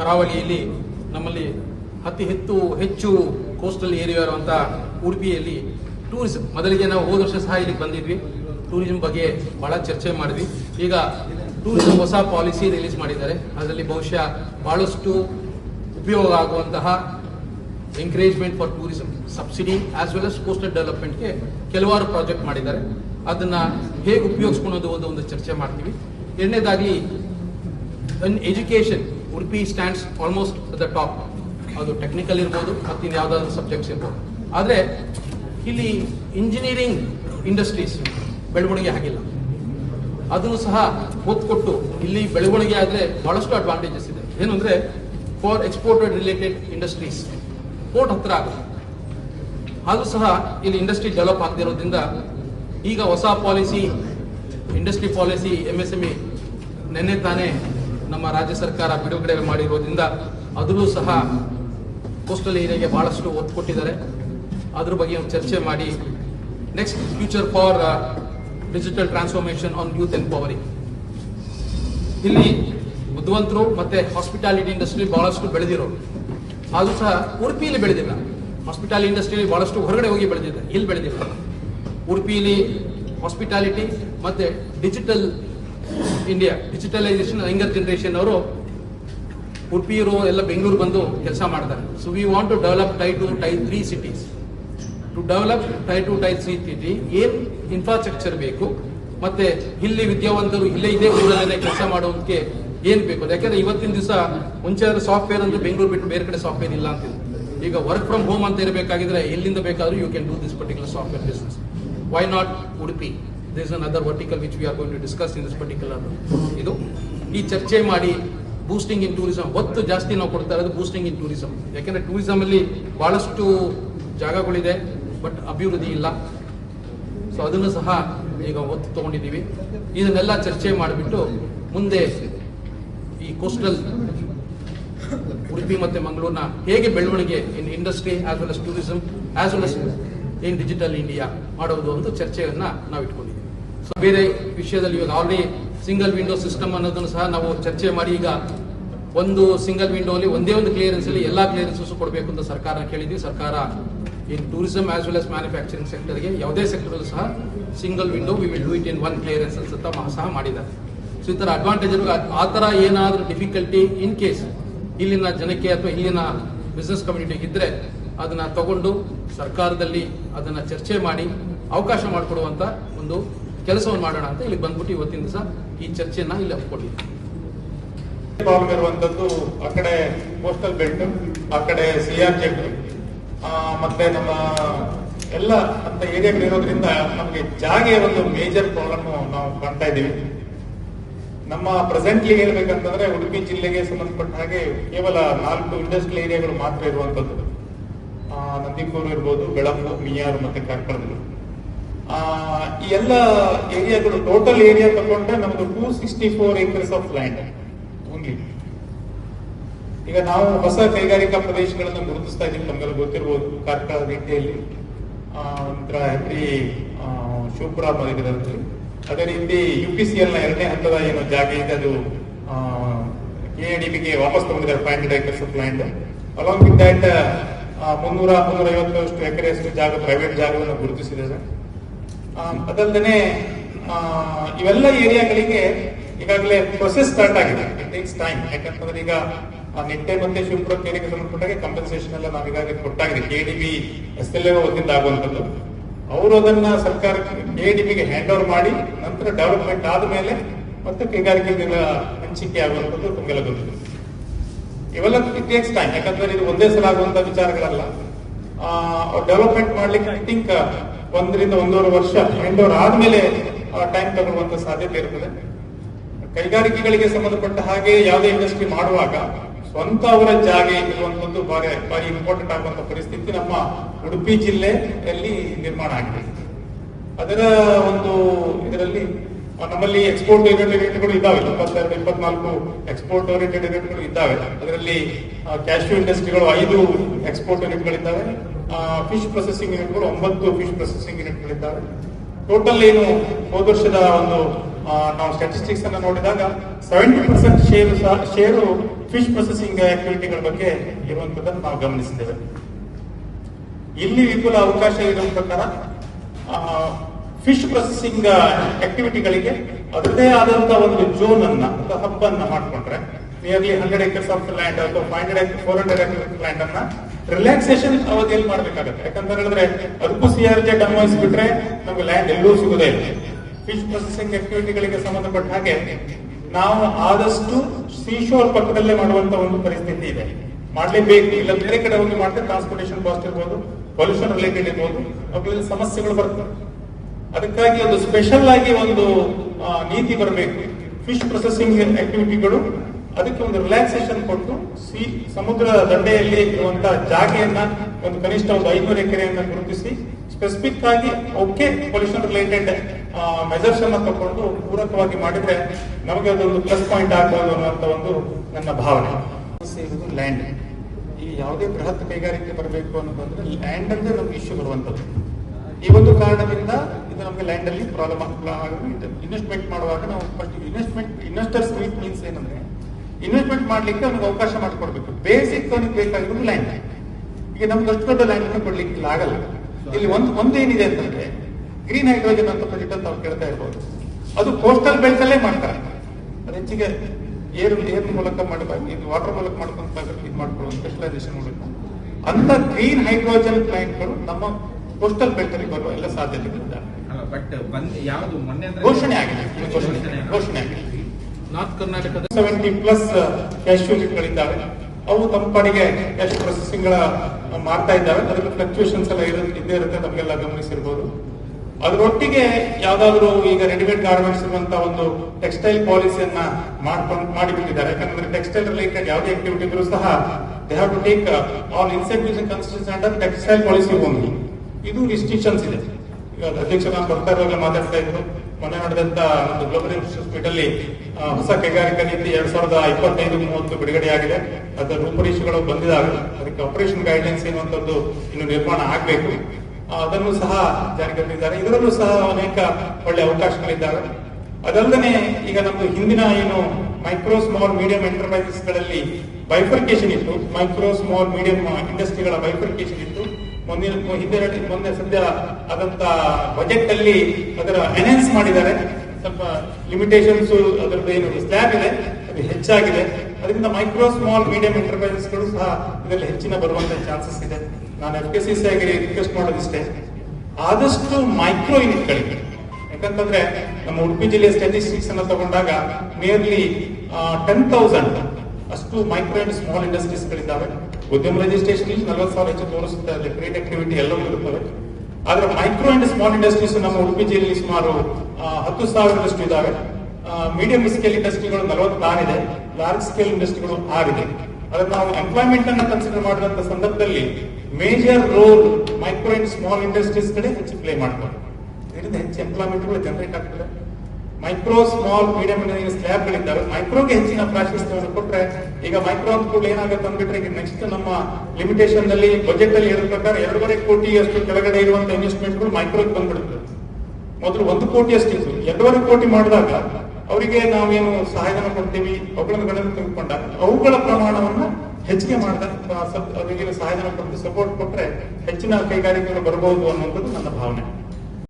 ಕರಾವಳಿಯಲ್ಲಿ ನಮ್ಮಲ್ಲಿ ಅತಿ ಹೆಚ್ಚು ಹೆಚ್ಚು ಕೋಸ್ಟಲ್ ಏರಿಯಾ ಇರುವಂಥ ಉಡುಪಿಯಲ್ಲಿ ಟೂರಿಸಂ ಮೊದಲಿಗೆ ನಾವು ಹೋದ ವರ್ಷ ಸಹ ಇಲ್ಲಿಗೆ ಬಂದಿದ್ವಿ. ಟೂರಿಸಂ ಬಗ್ಗೆ ಬಹಳ ಚರ್ಚೆ ಮಾಡಿದ್ವಿ. ಈಗ ಟೂರಿಸಂ ಹೊಸ ಪಾಲಿಸಿ ರಿಲೀಸ್ ಮಾಡಿದ್ದಾರೆ. ಅದರಲ್ಲಿ ಬಹುಶಃ ಬಹಳಷ್ಟು ಉಪಯೋಗ ಆಗುವಂತಹ encouragement for tourism subsidy as well as coastal ಡೆವಲಪ್ಮೆಂಟ್ಗೆ ಕೆಲವಾರು ಪ್ರಾಜೆಕ್ಟ್ ಮಾಡಿದ್ದಾರೆ. ಅದನ್ನ ಹೇಗೆ ಉಪಯೋಗಿಸ್ಕೊಳೋದು ಒಂದು ಒಂದು ಚರ್ಚೆ ಮಾಡ್ತೀವಿ. ಎರಡನೇದಾಗಿ education Udupi stands almost the top ಅದು ಟೆಕ್ನಿಕಲ್ ಇರ್ಬೋದು, ಮತ್ತು ಇನ್ನು ಯಾವುದಾದ್ರು ಸಬ್ಜೆಕ್ಟ್ಸ್ ಇರ್ಬೋದು. ಆದರೆ, ಇಲ್ಲಿ ಇಂಜಿನಿಯರಿಂಗ್ ಇಂಡಸ್ಟ್ರೀಸ್ ಬೆಳವಣಿಗೆ ಆಗಿಲ್ಲ. ಅದನ್ನು ಸಹ ಒತ್ತು ಇಲ್ಲಿ ಬೆಳವಣಿಗೆ ಆದರೆ ಬಹಳಷ್ಟು ಅಡ್ವಾಂಟೇಜಸ್ ಇದೆ. ಏನು ಅಂದರೆ for exported related industries port ಹತ್ರ ಆಗುತ್ತೆ. ಆದರೂ ಸಹ ಇಲ್ಲಿ ಇಂಡಸ್ಟ್ರಿ ಡೆವಲಪ್ ಆಗದಿರೋದ್ರಿಂದ, ಈಗ ಹೊಸ policy industry policy M S M E ನೆನ್ನೆ ತಾನೇ ನಮ್ಮ ರಾಜ್ಯ ಸರ್ಕಾರ ಬಿಡುಗಡೆ ಮಾಡಿರೋದ್ರಿಂದ ಅದರಲ್ಲೂ ಸಹ ಕೋಸ್ಟಲ್ ಏರಿಯಾಗೆ ಬಹಳಷ್ಟು ಒತ್ತು ಕೊಟ್ಟಿದ್ದಾರೆ. ಅದ್ರ ಬಗ್ಗೆ ಒಂದು ಚರ್ಚೆ ಮಾಡಿ. Next future for digital transformation on youth empowering ಇಲ್ಲಿ ಬುದ್ಧಿವಂತರು ಮತ್ತೆ ಹಾಸ್ಪಿಟಾಲಿಟಿ ಇಂಡಸ್ಟ್ರಿ ಬಹಳಷ್ಟು ಬೆಳೆದಿರೋರು ಅದು ಸಹ ಉಡುಪಿಯಲ್ಲಿ ಬೆಳೆದಿಲ್ಲ. ಹಾಸ್ಪಿಟಾಲಿಟಿ ಇಂಡಸ್ಟ್ರಿಯಲ್ಲಿ ಬಹಳಷ್ಟು ಹೊರಗಡೆ ಹೋಗಿ ಬೆಳೆದಿದೆ. ಇಲ್ಲಿ ಬೆಳೆದಿಲ್ಲ. ಉಡುಪಿಯಲ್ಲಿ ಹಾಸ್ಪಿಟಾಲಿಟಿ ಮತ್ತೆ digital India digitalization younger generation ಅವರು ಉಡುಪಿಯರು ಎಲ್ಲ ಬೆಂಗಳೂರು ಬಂದು ಕೆಲಸ ಮಾಡ್ತಾರೆ. So we want to develop tier two tier three cities to develop tier two tier three city ಏನ್ ಇನ್ಫ್ರಾಸ್ಟ್ರಕ್ಚರ್ ಬೇಕು, ಮತ್ತೆ ಇಲ್ಲಿ ವಿದ್ಯಾವಂತರು ಇಲ್ಲೇ ಇದೇ ಊರಲ್ಲೇ ಕೆಲಸ ಮಾಡೋದಕ್ಕೆ ಏನ್ ಬೇಕು? ಯಾಕಂದ್ರೆ ಇವತ್ತಿನ ದಿವಸ ಮುಂಚೆ ಸಾಫ್ಟ್ವೇರ್ ಅಂದ್ರೆ ಬೆಂಗಳೂರು ಬಿಟ್ಟು ಬೇರೆ ಕಡೆ ಸಾಫ್ಟ್ವೇರ್ ಇಲ್ಲ ಅಂತ ಈಗ ವರ್ಕ್ ಫ್ರಮ್ ಹೋಮ್ ಅಂತ ಇರಬೇಕಾಗಿದ್ರೆ ಎಲ್ಲಿಂದ ಬೇಕಾದ್ರೂ you can do this particular software business why not Udupi this another vertical which we to discuss in this particular ಇದು ಈ ಚರ್ಚೆ ಮಾಡಿ ಬೂಸ್ಟಿಂಗ್ ಇನ್ ಟೂರಿಸಂ ಒತ್ತು ಜಾಸ್ತಿ ನಾವು ಕೊಡ್ತಾ ಇರೋದು ಬೂಸ್ಟಿಂಗ್ ಇನ್ ಟೂರಿಸಂ ಯಾಕೆಂದ್ರೆ ಟೂರಿಸಂ ಅಲ್ಲಿ ಬಹಳಷ್ಟು ಜಾಗಗಳಿದೆ ಬಟ್ ಅಭಿವೃದ್ಧಿ ಇಲ್ಲ. ಸೊ ಅದನ್ನು ಸಹ ಈಗ ಒತ್ತು ತಗೊಂಡಿದ್ದೀವಿ. ಇದನ್ನೆಲ್ಲ ಚರ್ಚೆ ಮಾಡಿಬಿಟ್ಟು ಮುಂದೆ ಈ ಕೋಸ್ಟಲ್ ಉಡುಪಿ ಮತ್ತು ಮಂಗಳೂರಿನ ಹೇಗೆ ಬೆಳವಣಿಗೆ in industry as well as tourism as well as in digital India ಮಾಡೋದು ಒಂದು ಚರ್ಚೆಯನ್ನು ನಾವು ಇಟ್ಕೊಂಡಿದ್ದೀವಿ ಸೊ ಬೇರೆ ವಿಷಯದಲ್ಲಿ ಆಲ್ರೆಡಿ ಸಿಂಗಲ್ ವಿಂಡೋ ಸಿಸ್ಟಮ್ ಅನ್ನೋದನ್ನು ಸಹ ನಾವು ಚರ್ಚೆ ಮಾಡಿ ಈಗ ಒಂದು ಸಿಂಗಲ್ ವಿಂಡೋ ಅಲ್ಲಿ ಒಂದೇ ಒಂದು ಕ್ಲಿಯರೆನ್ಸ್ ಅಲ್ಲಿ ಎಲ್ಲಾ ಕ್ಲಿಯರೆನ್ಸಸ್ ಕೊಡಬೇಕು ಅಂತ ಸರ್ಕಾರ ಕೇಳಿದ್ವಿ. ಸರ್ಕಾರ in tourism as well as manufacturing ಸೆಕ್ಟರ್ಗೆ ಯಾವುದೇ ಸೆಕ್ಟರ್ ಸಹ single window we will do it in one clearance ಅಂತ ಸಹ ಮಾಡಿದ್ದಾರೆ. ಸೊ ಈ ತರ ಅಡ್ವಾಂಟೇಜ್ ಆ ತರ ಏನಾದ್ರೂ ಡಿಫಿಕಲ್ಟಿ ಇನ್ ಕೇಸ್ ಇಲ್ಲಿನ ಜನಕ್ಕೆ ಅಥವಾ ಇಲ್ಲಿನ ಬಿಸ್ನೆಸ್ ಕಮ್ಯುನಿಟಿಗೆ ಇದ್ರೆ ಅದನ್ನ ತಗೊಂಡು ಸರ್ಕಾರದಲ್ಲಿ ಅದನ್ನ ಚರ್ಚೆ ಮಾಡಿ ಅವಕಾಶ ಮಾಡಿಕೊಡುವಂತ ಒಂದು ಕೆಲಸವನ್ನು ಮಾಡೋಣ ಅಂತ ಇಲ್ಲಿ ಬಂದ್ಬಿಟ್ಟು ಇವತ್ತಿನ ದಿವಸ ಈ ಚರ್ಚೆಯನ್ನ ಇಲ್ಲಿ ಒಪ್ಕೊಂಡಿದ್ದೀವಿ ಪ್ರಾಬ್ಲಮ್ ಇರುವಂತದ್ದು ಆ ಕಡೆ ಕೋಸ್ಟಲ್ ಬೆಲ್ಟ್ ಆ ಕಡೆ ಸಿಆರ್ ಜೆಟ್ ಮತ್ತೆ ನಮ್ಮ ಎಲ್ಲ ಅಂತ ಏರಿಯಾಗಳು ಇರೋದ್ರಿಂದ ನಮಗೆ ಜಾಗೆ ಒಂದು ಮೇಜರ್ ಪ್ರಾಬ್ಲಮ್ ನಾವು ಕಾಣ್ತಾ ಇದ್ದೀವಿ. ನಮ್ಮ ಪ್ರೆಸೆಂಟ್ಲಿ ಹೇಳ್ಬೇಕಂತಂದ್ರೆ ಉಡುಪಿ ಜಿಲ್ಲೆಗೆ ಸಂಬಂಧಪಟ್ಟ ಹಾಗೆ ಕೇವಲ ನಾಲ್ಕು ಇಂಡಸ್ಟ್ರಿಯಲ್ ಏರಿಯಾಗಳು ಮಾತ್ರ ಇರುವಂತದ್ದು ನಂದಿಕೂರು ಇರ್ಬೋದು ಬೆಳಂಬು ಮಿಯಾರು ಮತ್ತೆ ಕಾರ್ಕಳದಲ್ಲಿ ಆ, ಈ ಎಲ್ಲ ಏರಿಯಾಗಳು ಟೋಟಲ್ ಏರಿಯಾ ತಗೊಂಡ್ರೆ ನಮ್ದು two sixty four acres of land only ಈಗ ನಾವು ಹೊಸ ಕೈಗಾರಿಕಾ ಪ್ರದೇಶಗಳನ್ನು ಗುರುತಿಸ್ತಾ ಇದ್ದೀವಿ, ನಮ್ಗೆಲ್ಲ ಗೊತ್ತಿರ್ಬೋದು, ಕಾರ್ಕಳ ರೀತಿಯಲ್ಲಿ. ಒಂಥರ ಹೆಬ್ರಿ ಶಿವಪುರ ಇದರಲ್ಲಿ ಅದೇ ರೀತಿ ಯು ಪಿ ಸಿ ಎಲ್ನ ಎರಡನೇ ಹಂತದ ಏನು ಜಾಗ ಇದೆ, ಅದು ಎ ಡಿ ಬಿಗೆ ವಾಪಸ್ ತಗೊಂಡಿದ್ದಾರೆ five hundred acres of land along with that ಮುನ್ನೂರ ಮುನ್ನೂರ ಎಕರೆ ಎಕರೆಯಷ್ಟು ಜಾಗ ಪ್ರೈವೇಟ್ ಜಾಗವನ್ನು ಗುರುತಿಸಿದ್ದಾರೆ ಅದಲ್ಲದೆ ಇವೆಲ್ಲ ಏರಿಯಾಗಳಿಗೆ ಈಗಾಗಲೇ ಪ್ರೊಸೆಸ್ ಸ್ಟಾರ್ಟ್ ಆಗಿದೆ. ಟೇಕ್ಸ್ ಟೈಮ್ ಯಾಕಂತಂದ್ರೆ ಈಗ ನೆಟ್ಟೆ ಮತ್ತೆ ಶಿವಪುರ ಕೇರಿಗೆ ಸಂಬಂಧಪಟ್ಟಾಗ ಕಂಪನ್ಸೇಷನ್ ಎಲ್ಲ ನಾವು ಈಗಾಗಲೇ ಕೊಟ್ಟಾಗಿದೆ. K D B S L A ಆಗುವಂಥದ್ದು. ಅವರು ಅದನ್ನ ಸರ್ಕಾರಕ್ಕೆ ಬಿಗೆ ಹ್ಯಾಂಡ್ ಓವರ್ ಮಾಡಿ, ನಂತರ ಡೆವಲಪ್ಮೆಂಟ್ ಆದಮೇಲೆ ಮತ್ತೆ ಕೈಗಾರಿಕೆಗಳ ಹಂಚಿಕೆ ಆಗುವಂಥದ್ದು ತಮಗೆಲ್ಲ ಗೊತ್ತಿದೆ ಇವೆಲ್ಲ ಟೇಕ್ಸ್ ಟೈಮ್ ಯಾಕಂದ್ರೆ ಇದು ಒಂದೇ ಸಲ ಆಗುವಂತ ವಿಚಾರಗಳಲ್ಲ. ಡೆವಲಪ್ಮೆಂಟ್ ಮಾಡ್ಲಿಕ್ಕೆ ಐ ಥಿಂಕ್ ಒಂದರಿಂದ ಒಂದೂವರೆ ವರ್ಷ ಓವರ್ ಆದ್ಮೇಲೆ ಟೈಮ್ ತಗೊಳ್ಳುವಂತ ಸಾಧ್ಯತೆ ಇರ್ತದೆ. ಕೈಗಾರಿಕೆಗಳಿಗೆ ಸಂಬಂಧಪಟ್ಟ ಹಾಗೆ ಯಾವುದೇ ಇಂಡಸ್ಟ್ರಿ ಮಾಡುವಾಗ ಸ್ವಂತ ಅವರ ಜಾಗ ಇರುವಂತದ್ದು ಬಾರಿ ಬಾರಿ ಇಂಪಾರ್ಟೆಂಟ್ ಆಗುವಂತ ಪರಿಸ್ಥಿತಿ ನಮ್ಮ ಉಡುಪಿ ಜಿಲ್ಲೆಯಲ್ಲಿ ನಿರ್ಮಾಣ ಆಗಿದೆ. ಅದರ ಒಂದು ಇದರಲ್ಲಿ ನಮ್ಮಲ್ಲಿ ಎಕ್ಸ್ಪೋರ್ಟ್ ಓರಿಯೆಂಟೆಡ್ ಯೂನಿಟ್ಗಳು ಇದ್ದಾವೆ. ಇಪ್ಪತ್ತೆರಡು, ಇಪ್ಪತ್ನಾಲ್ಕು ಎಕ್ಸ್ಪೋರ್ಟ್ ಓರಿಯೆಂಟೆಡ್ ಯೂನಿಟ್ಗಳು ಇದ್ದಾವೆ. ಅದರಲ್ಲಿ ಕ್ಯಾಶ್ಯೂ ಇಂಡಸ್ಟ್ರಿಗಳು ಐದು ಎಕ್ಸ್ಪೋರ್ಟ್ ಯೂನಿಟ್ಗಳಿದ್ದಾವೆ ಫಿಶ್ ಪ್ರೊಸೆಸಿಂಗ್ ಯೂನಿಟ್ಗಳು ಒಂಬತ್ತು ಫಿಶ್ ಪ್ರೊಸೆಸಿಂಗ್ ಯೂನಿಟ್ಗಳಿದ್ದಾವೆ ಟೋಟಲ್ ಏನು ಹೋದ ವರ್ಷದ ಒಂದು ನಾವು ಸ್ಟಾಟಿಸ್ಟಿಕ್ಸ್ ಅನ್ನ ನೋಡಿದಾಗ seventy percent share share fish processing ಆಕ್ಟಿವಿಟಿಗಳ ಬಗ್ಗೆ ಇರುವಂತದ್ದನ್ನು ನಾವು ಗಮನಿಸಿದ್ದೇವೆ. ಇಲ್ಲಿ ವಿಪುಲ ಅವಕಾಶ ಇರುವ ಪ್ರಕಾರ ಫಿಶ್ ಪ್ರೊಸೆಸಿಂಗ್ ಆಕ್ಟಿವಿಟಿಗಳಿಗೆ ಅದರದೇ ಆದಂತಹ ಒಂದು ಜೋನ್ ಅನ್ನ ಹಬ್ ಅನ್ನ ಮಾಡಿಕೊಂಡ್ರೆ nearly hundred acres of land ಅಥವಾ five hundred four hundred acres land ಅನ್ನ ರಿಲ್ಯಾಕ್ಸೇಷನ್ ಅವಧಿಯಲ್ಲಿ ಮಾಡ್ಬೇಕಾಗತ್ತೆ? ಯಾಕಂತ ಹೇಳಿದ್ರೆ ಅದಕ್ಕೂ ಸಿ ಆರ್ ಬಿಟ್ರೆ ಅನ್ವಯಿಸ್ಬಿಟ್ರೆ ನಮ್ಗೆ ಲ್ಯಾಂಡ್ ಎಲ್ಲೂ ಸಿಗೋದೇ ಇಲ್ಲ. ಫಿಶ್ ಪ್ರೊಸೆಸಿಂಗ್ ಆಕ್ಟಿವಿಟಿಗಳಿಗೆ ಸಂಬಂಧಪಟ್ಟ ಹಾಗೆ ನಾವು ಆದಷ್ಟು ಸೀಶೋರ್ ಪಕ್ಕದಲ್ಲೇ ಮಾಡುವಂತ ಒಂದು ಪರಿಸ್ಥಿತಿ ಇದೆ. ಮಾಡ್ಲೇಬೇಕು. ಇಲ್ಲ ಬೇರೆ ಕಡೆ ಹೋಗಿ ಮಾಡಿದ್ರೆ ಟ್ರಾನ್ಸ್ಪೋರ್ಟೇಷನ್ ಕಾಸ್ಟ್ ಇರ್ಬೋದು ಪೊಲ್ಯೂಷನ್ ರಿಲೇಟೆಡ್ ಇರ್ಬೋದು ಅವುಗಳಲ್ಲಿ ಸಮಸ್ಯೆಗಳು ಬರ್ತವೆ. ಅದಕ್ಕಾಗಿ ಒಂದು ಸ್ಪೆಷಲ್ ಆಗಿ ಒಂದು ನೀತಿ ಬರಬೇಕು. ಫಿಶ್ ಪ್ರೊಸೆಸಿಂಗ್ ಆಕ್ಟಿವಿಟಿಗಳು ಅದಕ್ಕೆ ಒಂದು ರಿಲ್ಯಾಕ್ಸೇಷನ್ ಕೊಟ್ಟು ಸಿ, ಸಮುದ್ರ ದಂಡೆಯಲ್ಲಿ ಇರುವಂತಹ ಜಾಗೆಯನ್ನ ಒಂದು ಕನಿಷ್ಠ ಒಂದು ಐನೂರು ಎಕರೆಯನ್ನ ಗುರುತಿಸಿ ಸ್ಪೆಸಿಫಿಕ್ ಆಗಿ ಓಕೆ ಪೊಲ್ಯೂಷನ್ ರಿಲೇಟೆಡ್ ಮೆಜರ್ಸ್ ಅನ್ನ ತಗೊಂಡು ಪೂರಕವಾಗಿ ಮಾಡಿದ್ರೆ ನಮಗೆ ಅದೊಂದು ಪ್ಲಸ್ ಪಾಯಿಂಟ್ ಆಗ್ಬೋದು ಅನ್ನುವಂತ ಒಂದು ನನ್ನ ಭಾವನೆ. ಲ್ಯಾಂಡ್ ಈ ಯಾವುದೇ ಬೃಹತ್ ಕೈಗಾರಿಕೆ ಬರಬೇಕು ಅನ್ನೋದಂದ್ರೆ ಲ್ಯಾಂಡ್ ಅಂದ್ರೆ ನಮ್ಗೆ ಇಶ್ಯೂ ಬರುವಂತದ್ದು ಈ ಒಂದು ಕಾರಣದಿಂದ ಇದು ನಮಗೆ ಲ್ಯಾಂಡ್ ಅಲ್ಲಿ ಪ್ರಾಬ್ಲಮ್ ಇನ್ವೆಸ್ಟ್ಮೆಂಟ್ ಮಾಡುವಾಗ ನಾವು ಫಸ್ಟ್ ಇನ್ವೆಸ್ಟ್ಮೆಂಟ್ ಇನ್ವೆಸ್ಟರ್ಸ್ ಮೀನ್ಸ್ ಏನಂದ್ರೆ ಇನ್ವೆಸ್ಟ್ಮೆಂಟ್ ಮಾಡ್ಲಿಕ್ಕೆ ಅವ್ನಿಗೆ ಅವಕಾಶ ಮಾಡಿಕೊಡ್ಬೇಕು. ಬೇಸಿಕ್ ಅವನಿಗೆ ಬೇಕಾಗಿರೋದು ಲ್ಯಾಂಡ್ ಈಗ ನಮ್ಗೆ ಅಷ್ಟು ದೊಡ್ಡ ಲ್ಯಾಂಡ್ ಅಂತ ಕೊಡ್ಲಿಕ್ಕೆ ಇಲ್ಲ ಆಗಲ್ಲ. ಇಲ್ಲಿ ಒಂದು ಒಂದೇನಿದೆ ಅಂತಂದ್ರೆ ಗ್ರೀನ್ ಹೈಡ್ರೋಜನ್ ಅಂತ ಪ್ರಾಜೆಕ್ಟ್ ಅಂತ ಅವ್ರು ಕೇಳ್ತಾ ಇರ್ಬೋದು. ಅದು ಕೋಸ್ಟಲ್ ಬೆಲ್ಟ್ ಅಲ್ಲೇ ಮಾಡ್ತಾರೆ. ಹೆಚ್ಚಿಗೆ ಏರು ಏರ್ ಮೂಲಕ ಮಾಡಬೇಕು ಇದು ವಾಟರ್ ಮೂಲಕ ಮಾಡ್ಕೊಂತ ಇದು ಮಾಡ್ಕೊಳ್ಳೋ ಸ್ಪೆಷಲೈಸೇಷನ್ ಮೂಲಕ. ಅಂತ ಗ್ರೀನ್ ಹೈಡ್ರೋಜನ್ ಪ್ಲಾಂಟ್ಗಳು ನಮ್ಮ ಕೋಸ್ಟಲ್ ಬೆಲ್ಟ್ ಅಲ್ಲಿ ಬರುವ ಎಲ್ಲ ಸಾಧ್ಯತೆಗಳಿಂದ. ಬಟ್ ಬಂದ್ ಯಾವ್ದು ಮೊನ್ನೆ ಘೋಷಣೆ ಆಗಿದೆ. ಘೋಷಣೆ ಆಗಿದೆ. ಕರ್ನಾಟಕದ ಸೆವೆಂಟಿ ಪ್ಲಸ್ ಕ್ಯಾಶ್ ಗಳಿದ್ದಾವೆ ಅವು ತಮ್ಮ ಪಾಡಿಗೆ ಕ್ಯಾಶ್ ಪ್ರೊಸೆಸಿಂಗ್ ಮಾಡ್ತಾ ಇದ್ದಾವೆ. ಅದಕ್ಕೆ ಫ್ಲಕ್ಚುಯೇಷನ್ಸ್ ಎಲ್ಲ ಇರುತ್ತೆ, ಇದ್ದೇ ಇರುತ್ತೆ, ನಮಗೆಲ್ಲ ಗಮನಿಸಿರ್ಬೋದು. ಅದರೊಟ್ಟಿಗೆ ಯಾವ್ದಾದ್ರು ಈಗ ರೆಡಿಮೇಡ್ ಗಾರ್ಮೆಂಟ್ಸ್ ಇರುವಂತ ಒಂದು ಟೆಕ್ಸ್ಟೈಲ್ ಪಾಲಿಸಿಯನ್ನ ಮಾಡ್ಕೊಂಡು, ಮಾಡಿಬಿಟ್ಟಿದ್ದಾರೆ. ಯಾಕಂದ್ರೆ ಟೆಕ್ಸ್ಟೈಲ್ ರಿಲೇಟೆಡ್ ಯಾವುದೇ ಆಕ್ಟಿವಿಟಿ ಇದ್ರೂ ಸಹ they have to take all incentives and consideration under textile policy only ಇದು ರಿಸ್ಟ್ರಿಕ್ಷನ್ಸ್ ಇದೆ. ಈಗ ಅಧ್ಯಕ್ಷ ನಾನು ಬರ್ತಾ ಇರುವಾಗ ಮಾತಾಡ್ತಾ ಇದ್ರು ಮೊನ್ನೆ ನಡೆದಂತ ಒಂದು ಗ್ಲೋಬಲ್ ಇನ್ಸ್ಟಿಟ್ಯೂಟ್ ಅಲ್ಲಿ ಹೊಸ ಕೈಗಾರಿಕಾ ನೀತಿ ಎರಡ್ ಸಾವಿರದ ಇಪ್ಪತ್ತೈದು ಮೂವತ್ತು ಬಿಡುಗಡೆಯಾಗಿದೆ. ಅದರ ರೂಪುರೇಷೆಗಳು ಬಂದಿದಾಗ ಅದಕ್ಕೆ ಆಪರೇಷನ್ ಗೈಡ್ಲೈನ್ಸ್ ಎನ್ನುವಂಥದ್ದು ಇನ್ನು ನಿರ್ಮಾಣ ಆಗಬೇಕು. ಅದನ್ನು ಸಹ ಜಾರಿಗೆ ತಂದಿದ್ದಾರೆ ಇದರಲ್ಲೂ ಸಹ ಅನೇಕ ಒಳ್ಳೆ ಅವಕಾಶಗಳಿದ್ದಾವೆ. ಅದಲ್ಲದೆ ಈಗ ನಮ್ದು ಹಿಂದಿನ ಏನು ಮೈಕ್ರೋ ಸ್ಮಾಲ್ ಮೀಡಿಯಂ ಎಂಟರ್ಪ್ರೈಸಸ್ಗಳಲ್ಲಿ ಬೈಫರ್ಕೇಶನ್ ಇತ್ತು. ಮೈಕ್ರೋ ಸ್ಮಾಲ್ ಮೀಡಿಯಂ ಇಂಡಸ್ಟ್ರಿಗಳ ಬೈಫರ್ಕೇಶನ್ ಇತ್ತು. ಮುಂದಿನ ಹಿಂದೆ ಮೊನ್ನೆ ಸದ್ಯ ಆದಂತ ಬಜೆಟ್ ಅಲ್ಲಿ ಅದರ ಎನ್ಹಾನ್ಸ್ ಮಾಡಿದ್ದಾರೆ. ಸ್ವಲ್ಪ ಲಿಮಿಟೇಷನ್ಸ್ ಅದರದ್ದು ಏನು ಸ್ಲ್ಯಾಬ್ ಇದೆ, ಅದು ಹೆಚ್ಚಾಗಿದೆ. ಅದರಿಂದ ಮೈಕ್ರೋ ಸ್ಮಾಲ್ ಮೀಡಿಯಂ ಎಂಟರ್ಪ್ರೈಸಸ್ಗಳು ಸಹ ಇದರಲ್ಲಿ ಹೆಚ್ಚಿನ ಬರುವಂತಹ ಚಾನ್ಸಸ್ ಇದೆ. ನಾನು ಎಫ್ ಕೆ ಸಿ ಸಿ ಆಗಿ ರಿಕ್ವೆಸ್ಟ್ ಮಾಡೋದಿಷ್ಟೇ. ಆದಷ್ಟು ಮೈಕ್ರೋ ಯೂನಿಟ್ಗಳಿಗೆ ಯಾಕಂತಂದ್ರೆ ನಮ್ಮ ಉಡುಪಿ ಜಿಲ್ಲೆಯ ಸ್ಟ್ಯಾಟಿಸ್ಟಿಕ್ಸ್ ಅನ್ನ ತಗೊಂಡಾಗ ನಿಯರ್ಲಿ ಟೆನ್ ತೌಸಂಡ್ ಅಷ್ಟು ಮೈಕ್ರೋ ಅಂಡ್ ಸ್ಮಾಲ್ ಇಂಡಸ್ಟ್ರೀಸ್ ಗಳಿದ್ದಾವೆ. ಉದ್ಯಮ ರಿಜಿಸ್ಟ್ರೇಷನ್ ನಲವತ್ತು ಸಾವಿರ ಹೆಚ್ಚು ತೋರಿಸುತ್ತೆ. ಅಲ್ಲಿ ಟ್ರೇಡ್ ಆಕ್ಟಿವಿಟಿ ಎಲ್ಲವೂ ಇರುತ್ತವೆ. ಆದ್ರೆ ಮೈಕ್ರೋ ಅಂಡ್ ಸ್ಮಾಲ್ ಇಂಡಸ್ಟ್ರೀಸ್ ನಮ್ಮ ಉಡುಪಿ ಜಿಲ್ಲೆಯಲ್ಲಿ ಸುಮಾರು ಹತ್ತು ಸಾವಿರದಷ್ಟು ಇದಾವೆ. ಮೀಡಿಯಂ ಸ್ಕೇಲ್ ಇಂಡಸ್ಟ್ರಿಗಳು ನಲವತ್ತಾರಿದೆ ಲಾರ್ಜ್ ಸ್ಕೇಲ್ ಇಂಡಸ್ಟ್ರಿಗಳು ಆರಿದೆ ಅದನ್ನ ನಾವು ಎಂಪ್ಲಾಯ್ಮೆಂಟ್ ಅನ್ನ ಕನ್ಸಿಡರ್ ಮಾಡಿದಂತ ಸಂದರ್ಭದಲ್ಲಿ major role micro and small industries ಕಡೆ ಹೆಚ್ಚು ಪ್ಲೇ ಮಾಡ್ತಾರೆ ಇದರಿಂದ ಹೆಚ್ಚು ಎಂಪ್ಲಾಯ್ಮೆಂಟ್ಗಳು ಜನರೇಟ್ ಆಗ್ತದೆ. ಮೈಕ್ರೋ ಸ್ಮಾಲ್ ಮೀಡಿಯಂ ಸ್ಲ್ಯಾಬ್ ಗಳಿದ್ದಾವೆ. ಮೈಕ್ರೋಗೆ ಹೆಚ್ಚಿನ ಪ್ರಾಶಸ್ತ್ಯವನ್ನು ಕೊಟ್ರೆ ಈಗ ಮೈಕ್ರೋ ಅಂತ ಕೂಡ ಏನಾಗುತ್ತೆ ಅಂದ್ಬಿಟ್ರೆ ಈಗ ನೆಕ್ಸ್ಟ್ ನಮ್ಮ ಲಿಮಿಟೇಷನ್ನಲ್ಲಿ ಬಜೆಟ್ ಅಲ್ಲಿ ಇರೋ ಪ್ರಕಾರ ಎರಡೂವರೆ ಕೋಟಿ ಅಷ್ಟು ಕೆಳಗಡೆ ಇರುವಂತ ಇನ್ವೆಸ್ಟ್ಮೆಂಟ್ಗಳು ಮೈಕ್ರೋಗೆ ಬಂದ್ಬಿಡುತ್ತೆ. ಮೊದಲು ಒಂದು ಕೋಟಿ ಅಷ್ಟಿತ್ತು ಎರಡೂವರೆ ಕೋಟಿ ಮಾಡಿದಾಗ ಅವರಿಗೆ ನಾವೇನು ಸಹಾಯಧನ ಕೊಡ್ತೀವಿ, ಅವುಗಳನ್ನು ಗಣನೆ ತೆಗೆದುಕೊಂಡಾಗ ಅವುಗಳ ಪ್ರಮಾಣವನ್ನು ಹೆಚ್ಚಿಗೆ ಮಾಡಿದಾಗ ಅವರಿಗೆ ಸಹಾಯಧನ ಕೊಟ್ಟು ಸಪೋರ್ಟ್ ಕೊಟ್ರೆ ಹೆಚ್ಚಿನ ಕೈಗಾರಿಕೆಗಳು ಬರಬಹುದು ಅನ್ನುವಂಥದ್ದು ನನ್ನ ಭಾವನೆ.